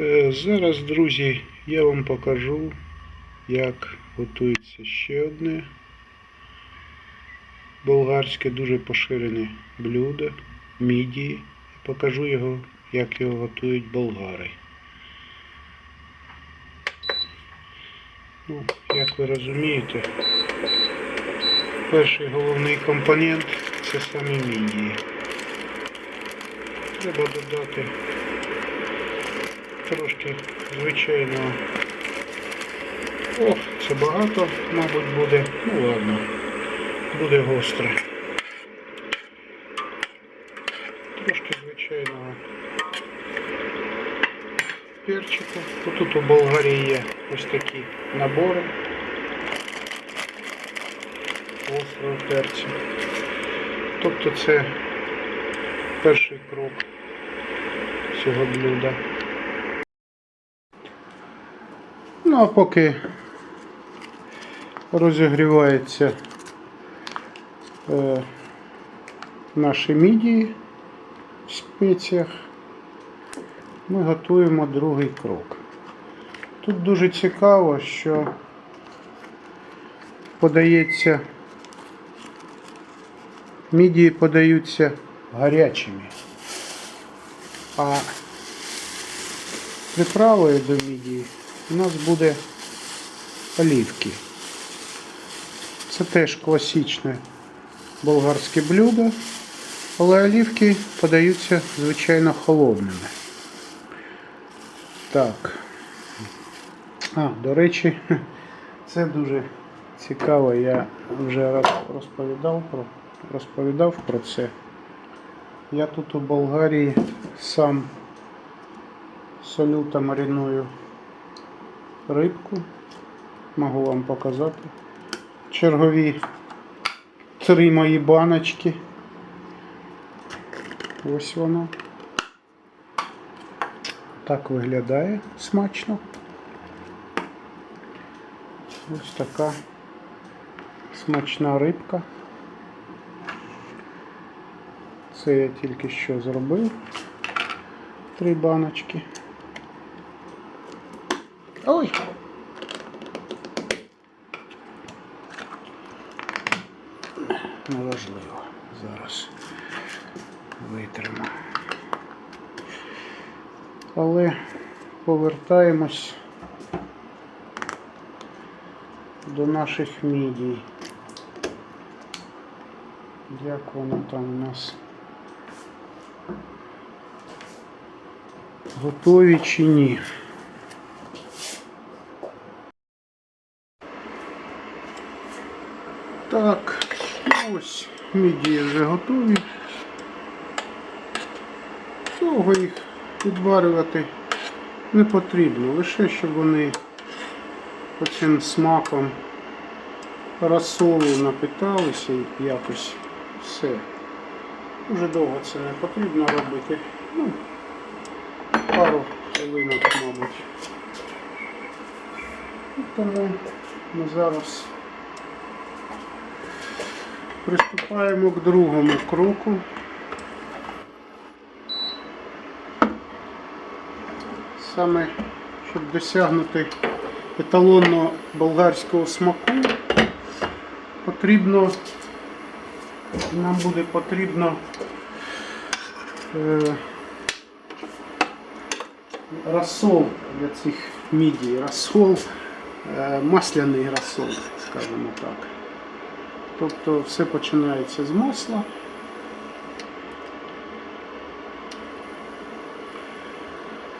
Е, Зараз, друзі, я вам покажу, як готується ще одне болгарське дуже поширене блюдо мідії. Покажу його, як його готують болгари. Ну, як ви розумієте, перший головний компонент це самі мідії. Треба додати трошки звичайного. Ох, це багато, мабуть, буде. Ну ладно, буде гостре. Трошки звичайного перчику. Тут у Болгарії є ось такі набори острого перцю. Тобто це перший крок цього блюда. Ну а поки розігрівається е, наші мідії в спеціях, ми готуємо другий крок. Тут дуже цікаво, що подається мідії подаються гарячими, а приправою до мідії у нас буде олівки. Це теж класичне болгарське блюдо, але олівки подаються звичайно холодними. Так. А, до речі, це дуже цікаво. Я вже розповідав про, розповідав про це. Я тут у Болгарії сам солю та мариную рибку. Можу вам показати. Чергові три мої баночки. Ось воно. Так виглядає смачно. Ось така смачна рибка. Це я тільки що зробив. Три баночки. Ой! Неважливо. Зараз витримо. Але повертаємось до наших мідій. Як воно там у нас готові чи ні? Так, ну ось мідії вже готові. Довго їх відварювати не потрібно, лише щоб вони оцим смаком розсолу напиталися і якось все. Дуже довго це не потрібно робити. Ну, пару хвилинок, мабуть. І тому ми зараз приступаємо к другому кроку. Саме щоб досягнути еталонного болгарського смаку, потрібно, нам буде потрібно е, розсол для цих мідій, розсол, е, масляний розсол, скажімо так. Тобто все починається з масла.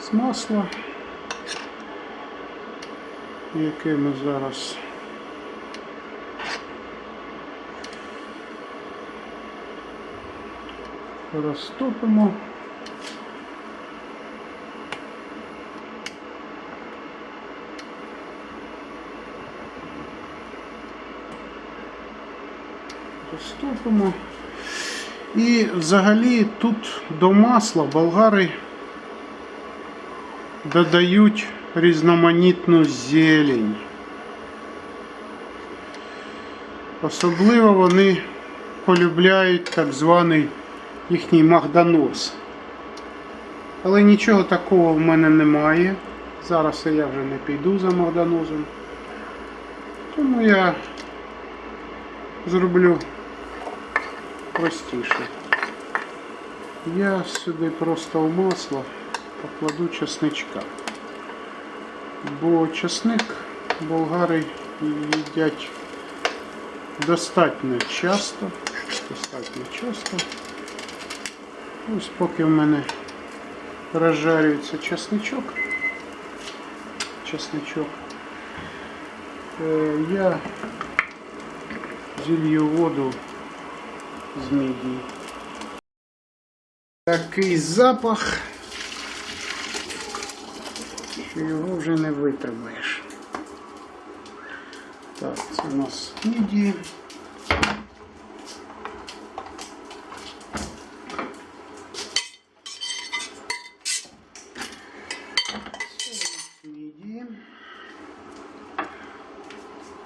З масла, яке ми зараз розтопимо. Розтопимо. І взагалі тут до масла болгари додають різноманітну зелень. Особливо вони полюбляють так званий їхній магдонос. Але нічого такого в мене немає. Зараз я вже не піду за Магданозом. Тому я зроблю простіше. Я сюди просто в масло покладу чесничка. Бо чесник болгари їдять достатньо часто. Достатньо часто. Ось поки в мене розжарюється чесничок. Чесничок. е, Я зілью воду з мідії. Такий запах, що його вже не витримаєш. Так, це у нас мідії.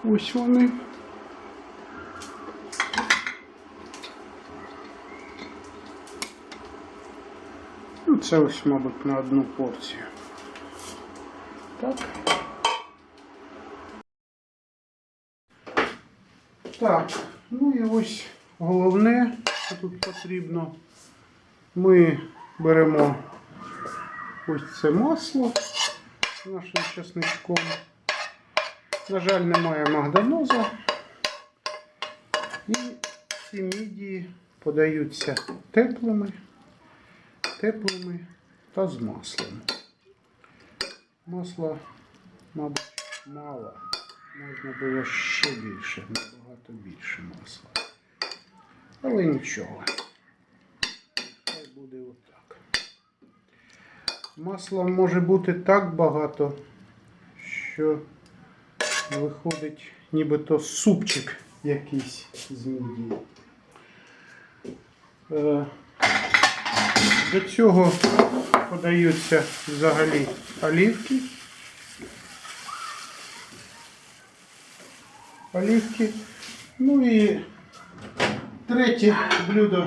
Ось вони. Ну, це ось, мабуть, на одну порцію. Так. Так, ну і ось головне, що тут потрібно. Ми беремо ось це масло з нашим чесничком. На жаль, немає магданоза. І ці мідії подаються теплими, теплими та з маслом. Масла, мабуть, мало. Можна було ще більше, набагато більше масла. Але нічого. Хай буде отак. Масла може бути так багато, що виходить нібито супчик якийсь з мідії. До цього подаються взагалі олівки. Олівки. Ну і третє блюдо,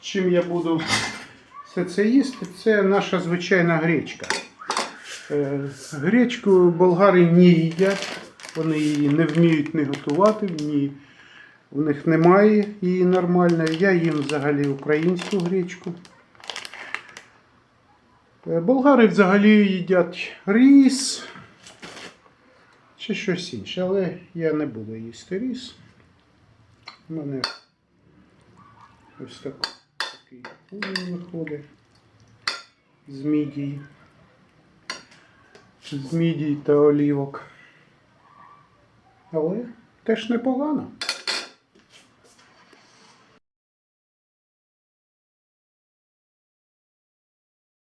чим я буду все це їсти, це наша звичайна гречка. Е, Гречку болгари не їдять, вони її не вміють не готувати, ні, в них немає її нормальної. Я їм взагалі українську гречку. Е, Болгари взагалі їдять ріс чи щось інше, але я не буду їсти ріс. У мене ось так, такий ужин виходить з мідії з мідій та олівок. Але теж непогано.